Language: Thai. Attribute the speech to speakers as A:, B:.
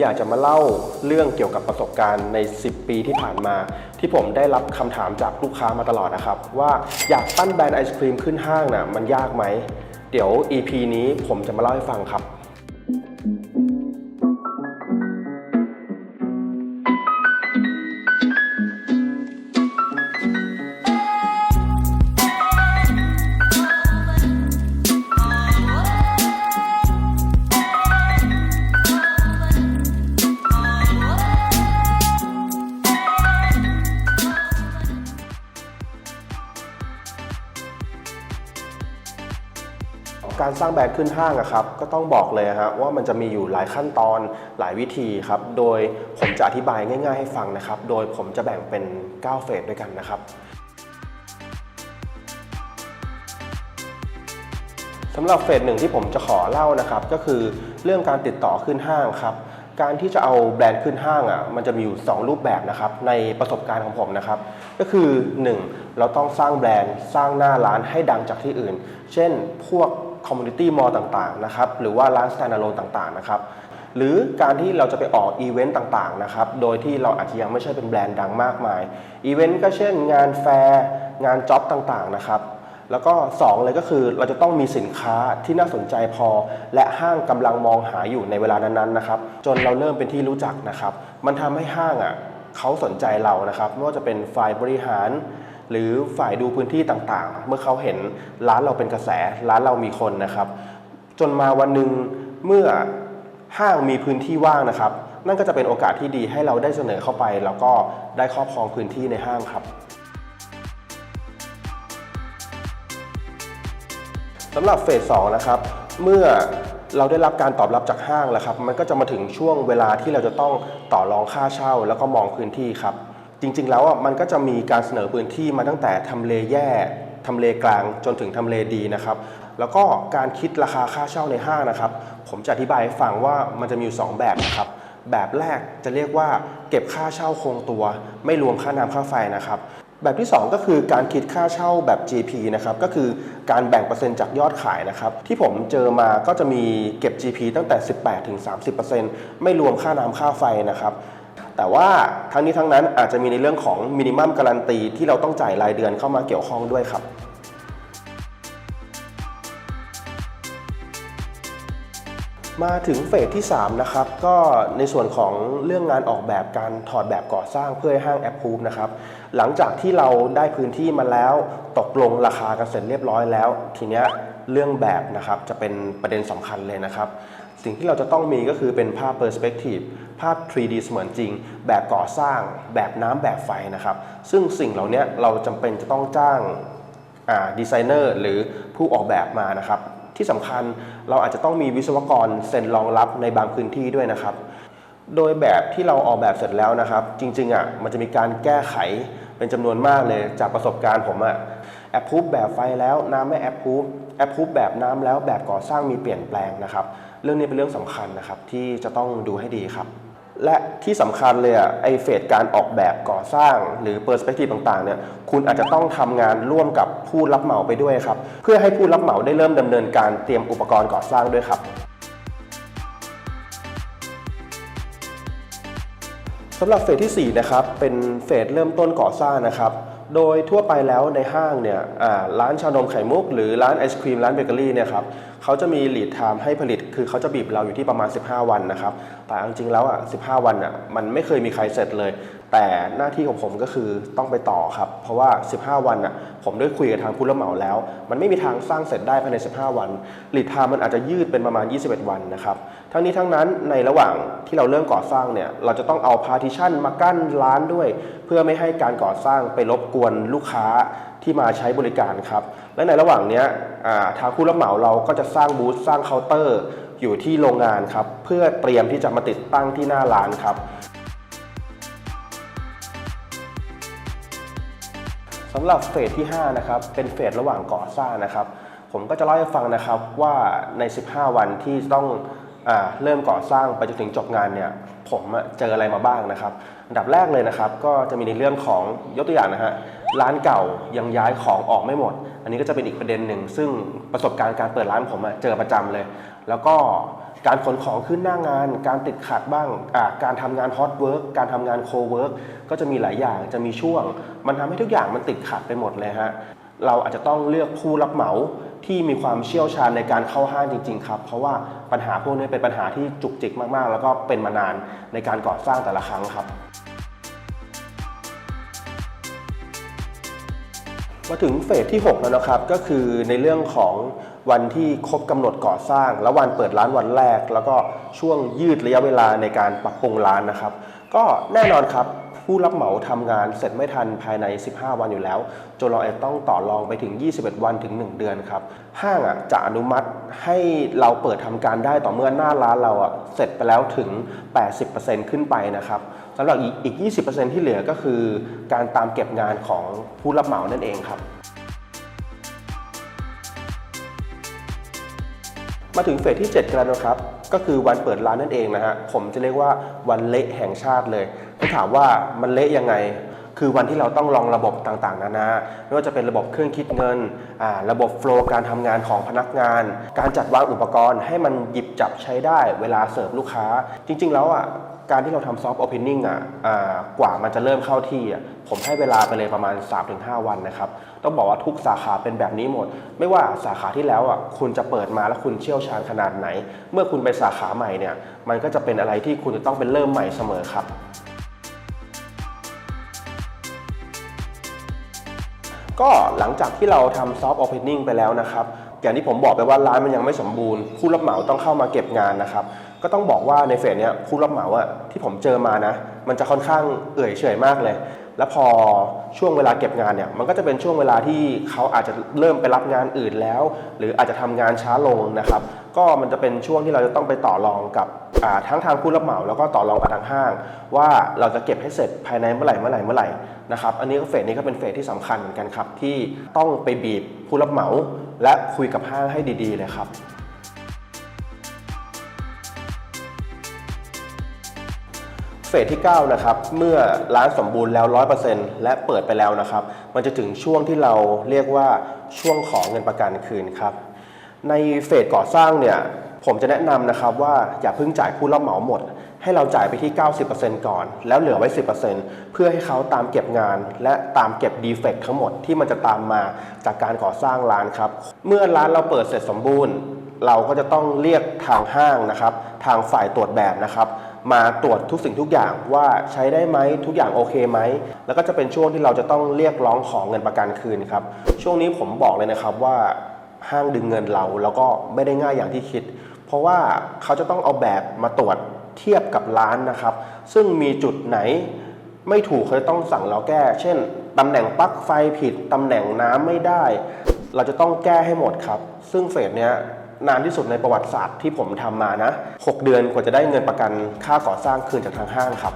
A: อยากจะมาเล่าเรื่องเกี่ยวกับประสบการณ์ใน 10 ปีที่ผ่านมา ที่ผมได้รับคำถามจากลูกค้ามาตลอดนะครับ ว่าอยากปั้นแบรนด์ไอศครีมขึ้นห้างน่ะมันยากไหมเดี๋ยว EP นี้ผมจะมาเล่าให้ฟังครับ การสร้างแบรนด์ขึ้นห้างอะครับก็ต้องบอกเลยฮะว่ามันจะมีอยู่หลายขั้นตอนหลายวิธีครับโดยผมจะอธิบายง่าย ๆ ให้ฟังนะครับโดยผมจะแบ่งเป็น 9 เฟสด้วยกันนะครับสำหรับเฟสหนึ่งที่ผมจะขอเล่านะครับก็คือเรื่องการติดต่อขึ้นห้างครับการที่จะเอาแบรนด์ขึ้นห้างอะมันจะมีอยู่ 2 รูปแบบนะครับในประสบการณ์ของผมนะครับ ก็คือ 1. เราต้องสร้างแบรนด์สร้างหน้าร้านให้ดังจากที่อื่น เช่นพวก คอมมูนิตี้มอลต่างๆนะครับหรือว่าร้านสแตนด์อะโลนต่างๆนะครับหรือการที่เราจะไปออกอีเวนต์ต่างๆนะครับโดยที่เราอาจจะยังไม่ใช่เป็นแบรนด์ดังมากมายอีเวนต์ก็เช่น งานแฟร์งานจ็อบต่างๆนะครับแล้วก็ 2 เลยก็คือเราจะต้องมีสินค้าที่น่าสนใจพอ และห้างกำลังมองหาอยู่ในเวลานั้นๆนะครับ จนเราเริ่มเป็นที่รู้จักนะครับ มันทำให้ห้างอะเขาสนใจเรานะครับไม่ว่าจะเป็นฝ่ายบริหาร หรือฝ่ายดูพื้นที่ต่างๆ เมื่อเขาเห็นร้านเราเป็นกระแส ร้านเรามีคนนะครับ จนมาวันหนึ่งเมื่อห้างมีพื้นที่ว่างนะครับ นั่นก็จะเป็นโอกาสที่ดีให้เราได้เสนอเข้าไป แล้วก็ได้ครอบครองพื้นที่ในห้างครับสำหรับเฟส2นะครับ เมื่อเราได้รับการตอบรับจากห้างแล้วครับ มันก็จะมาถึงช่วงเวลาที่เราจะต้องต่อรองค่าเช่า แล้วก็มองพื้นที่ครับ จริง ๆ แล้วอะมันก็จะมีการเสนอพื้นที่มาตั้งแต่ทำเลแย่ทำเลกลางจนถึงทำเลดีนะครับแล้วก็การคิดราคาค่าเช่าในห้างนะครับ ผมจะอธิบายให้ฟังว่ามันจะมีอยู่สองแบบนะครับ แบบแรกจะเรียกว่าเก็บค่าเช่าคงตัว ไม่รวมค่าน้ำค่าไฟนะครับ แบบที่ 2 ก็คือการคิดค่าเช่าแบบ GP นะครับ ก็คือการแบ่งเปอร์เซ็นต์จากยอดขายนะครับ ที่ผมเจอมาก็จะมีเก็บ GP ตั้งแต่ 18ถึง30%ไม่รวมค่าน้ำค่าไฟนะครับ แต่ว่าทั้งนี้ทั้งนั้นอาจจะมีในเรื่องของมินิมัมการันตีที่เราต้องจ่ายรายเดือนเข้ามาเกี่ยวข้องด้วยครับมาถึงเฟสที่ 3 นะครับ ก็ในส่วนของเรื่องงานออกแบบการถอดแบบก่อสร้างเพื่อให้ห้างแอปพูฟนะครับ หลังจากที่เราได้พื้นที่มาแล้ว ตกลงราคากันเสร็จเรียบร้อยแล้ว ทีเนี้ยเรื่องแบบนะครับจะเป็นประเด็นสำคัญเลยนะครับ สิ่งที่เราจะต้องมีก็คือเป็นภาพ Perspective ภาพ 3D เสมือนจริง แบบก่อสร้าง แบบน้ำแบบไฟนะครับ ซึ่งสิ่งเหล่านี้เราจำเป็นจะต้องจ้างดีไซเนอร์หรือผู้ออกแบบมานะครับ ที่สำคัญเราอาจจะต้องมีวิศวกรเซ็นรองรับในบางพื้นที่ด้วยนะครับ โดยแบบที่เราออกแบบเสร็จแล้วนะครับ จริงๆอะมันจะมีการแก้ไขเป็นจำนวนมากเลยจากประสบการณ์ผมอะ แอปพูฟแบบไฟแล้วน้ำไม่แอปพูฟแอปพูฟแบบน้ำแล้วแบบก่อสร้างมีเปลี่ยนแปลงนะครับ เรื่องนี้เป็นเรื่องสำคัญนะครับที่จะต้องดูให้ดีครับ และที่สำคัญเลยอะไอเฟสการออกแบบก่อสร้าง หรือเปอร์สเปกทีฟต่างๆเนี่ยคุณอาจจะต้องทำงานร่วมกับผู้รับเหมาไปด้วยครับเพื่อให้ผู้รับเหมาได้เริ่มดำเนินการเตรียมอุปกรณ์ก่อสร้างด้วยครับสำหรับเฟสที่4นะครับเป็นเฟสเริ่มต้นก่อสร้างนะครับ โดยทั่วไปแล้วในห้างเนี่ยร้านชานมไข่มุก หรือร้านไอศครีมร้านเบเกอรี่เนี่ยครับเขาจะมีลีดไทม์ให้ผลิต คือเขาจะบีบเราอยู่ที่ประมาณ 15 วันนะครับ แต่จริงๆแล้วอะ15 วันอะมันไม่เคยมีใครเสร็จเลย แต่หน้าที่ของผมก็คือต้องไปต่อครับ เพราะว่า 15 วันอะผมได้คุยกับทางผู้รับเหมาแล้ว มันไม่มีทางสร้างเสร็จได้ภายใน 15 วันลีดทม์มันอาจจะยืดเป็นประมาณ 21 วันนะครับทั้งนี้ทั้งนั้นในระหว่างที่เราเริ่มก่อสร้างเนี่ยเราจะต้องเอาพาร์ติชันมากั้นร้านด้วย เพื่อไม่ให้การก่อสร้างไปรบกวนลูกค้าที่มาใช้บริการครับและในระหว่างเนี้ยทางผู้รับเหมาเราก็จะสร้างบูธสร้างเคาน์เตอร์ อยู่ที่โรงงานครับเพื่อเตรียมที่จะมาติดตั้งที่หน้าร้านครับ สำหรับเฟสที่ 5 นะครับ เป็นเฟสระหว่างก่อสร้างนะครับ ผมก็จะเล่าให้ฟังนะครับว่าใน 15 วันที่ต้องอาเริ่มก่อสร้างไปจนถึงจบงานเนี่ย ผมเจออะไรมาบ้างนะครับ อันดับแรกเลยนะครับ ก็จะมีในเรื่องของยกตัวอย่างนะฮะ ร้านเก่ายังย้ายของออกไม่หมด อันนี้ก็จะเป็นอีกประเด็นหนึ่ง ซึ่งประสบการณ์การเปิดร้านผมเจอประจำเลย แล้วก็ การขนของขึ้นหน้างาน การติดขัดบ้างการทำงานฮอตเวิร์กการทำงานโคเวิร์กก็จะมีหลายอย่างจะมีช่วง มันทำให้ทุกอย่างมันติดขัดไปหมดเลยฮะเราอาจจะต้องเลือกผู้รับเหมาที่มีความเชี่ยวชาญในการเข้าห้างจริง ๆ ครับ เพราะว่าปัญหาพวกนี้เป็นปัญหาที่จุกจิกมากๆ แล้วก็เป็นมานานในการก่อสร้างแต่ละครั้งครับมาถึงเฟสที่ 6 แล้วนะครับ ก็คือในเรื่องของ วันที่ครบกำหนดก่อสร้าง แล้ววันเปิดร้านวันแรก แล้วก็ช่วงยืดระยะเวลาในการปรับปรุงร้านนะครับ ก็แน่นอนครับผู้รับเหมาทำงานเสร็จไม่ทันภายใน 15 วันอยู่แล้ว จนเราอาจะต้องต่อรองไปถึง 21 วันถึง 1 เดือนครับ ห้างอะจะอนุมัติให้เราเปิดทำการได้ต่อเมื่อหน้าร้านเราอะเสร็จไปแล้วถึง 80%ขึ้นไปนะครับสำหรับอีก 20%ที่เหลือก็คือ การตามเก็บงานของผู้รับเหมานั่นเองครับ มาถึงเฟสที่ 7 กันแล้วนะครับ ก็คือวันเปิดร้านนั่นเองนะฮะ ผมจะเรียกว่าวันเละแห่งชาติเลยถ้าถามว่ามันเละยังไง คือวันที่เราต้องลองระบบต่างๆ นานา ไม่ว่าจะเป็นระบบเครื่องคิดเงิน ระบบโฟล์การทำงานของพนักงาน การจัดวางอุปกรณ์ให้มันหยิบจับใช้ได้เวลาเสิร์ฟลูกค้า จริง ๆ แล้วอะ การที่เราทำซอฟต์โอเพนนิ่งอะกว่ามันจะเริ่มเข้าที่อะผมให้เวลาไปเลยประมาณ 3-5 วันนะครับ ต้องบอกว่าทุกสาขาเป็นแบบนี้หมด ไม่ว่าสาขาที่แล้วอะคุณจะเปิดมาแล้วคุณเชี่ยวชาญขนาดไหน เมื่อคุณไปสาขาใหม่เนี่ย มันก็จะเป็นอะไรที่คุณจะต้องเป็นเริ่มใหม่เสมอครับก็หลังจากที่เราทำซอฟต์โอเพนนิ่งไปแล้วนะครับอย่างที่ผมบอกไปว่าร้านมันยังไม่สมบูรณ์ผู้รับเหมาต้องเข้ามาเก็บงานนะครับ ก็ต้องบอกว่าในเฟสเนี้ยผู้รับเหมาอะที่ผมเจอมานะ มันจะค่อนข้างเอื่อยเฉยมากเลย แล้วพอช่วงเวลาเก็บงานเนี่ยมันก็จะเป็นช่วงเวลาที่เขาอาจจะเริ่มไปรับงานอื่นแล้ว หรืออาจจะทำงานช้าลงนะครับ ก็มันจะเป็นช่วงที่เราจะต้องไปต่อรองกับทั้งทางผู้รับเหมาแล้วก็ต่อรองกับทางห้าง ว่าเราจะเก็บให้เสร็จภายในเมื่อไหร่เมื่อไหร่เมื่อไหร่นะครับอันนี้ก็เฟสนี้ก็เป็นเฟสที่สำคัญเหมือนกันครับที่ต้องไปบีบผู้รับเหมาและคุยกับห้างให้ดี ๆ เลยครับ เฟสที่9นะครับเมื่อร้านสมบูรณ์แล้ว 100%และเปิดไปแล้วนะครับ มันจะถึงช่วงที่เราเรียกว่าช่วงของเงินประกันคืนครับ ในเฟสก่อสร้างเนี่ยผมจะแนะนำนะครับว่าอย่าเพิ่งจ่ายผู้รับเหมาหมด ให้เราจ่ายไปที่ 90%ก่อน แล้วเหลือไว้ 10%เพื่อให้เขาตามเก็บงาน และตามเก็บดีเฟกทั้งหมดที่มันจะตามมาจากการก่อสร้างร้านครับ เมื่อร้านเราเปิดเสร็จสมบูรณ์ เราก็จะต้องเรียกทางห้างนะครับ ทางฝ่ายตรวจแบบนะครับ มาตรวจทุกสิ่งทุกอย่างว่าใช้ได้ไหมทุกอย่างโอเคไหม แล้วก็จะเป็นช่วงที่เราจะต้องเรียกร้องของเงินประกันคืนครับ ช่วงนี้ผมบอกเลยนะครับว่าห้างดึงเงินเราแล้วก็ไม่ได้ง่ายอย่างที่คิด เพราะว่าเขาจะต้องเอาแบบมาตรวจเทียบกับร้านนะครับ ซึ่งมีจุดไหนไม่ถูกเขาจะต้องสั่งเราแก้ เช่นตำแหน่งปลั๊กไฟผิดตำแหน่งน้ำไม่ได้ เราจะต้องแก้ให้หมดครับ ซึ่งเฟสเนี้ย นานที่สุดในประวัติศาสตร์ที่ผมทำมานะ 6 เดือนกว่าจะได้เงินประกันค่าก่อสร้างคืนจากทางห้างครับ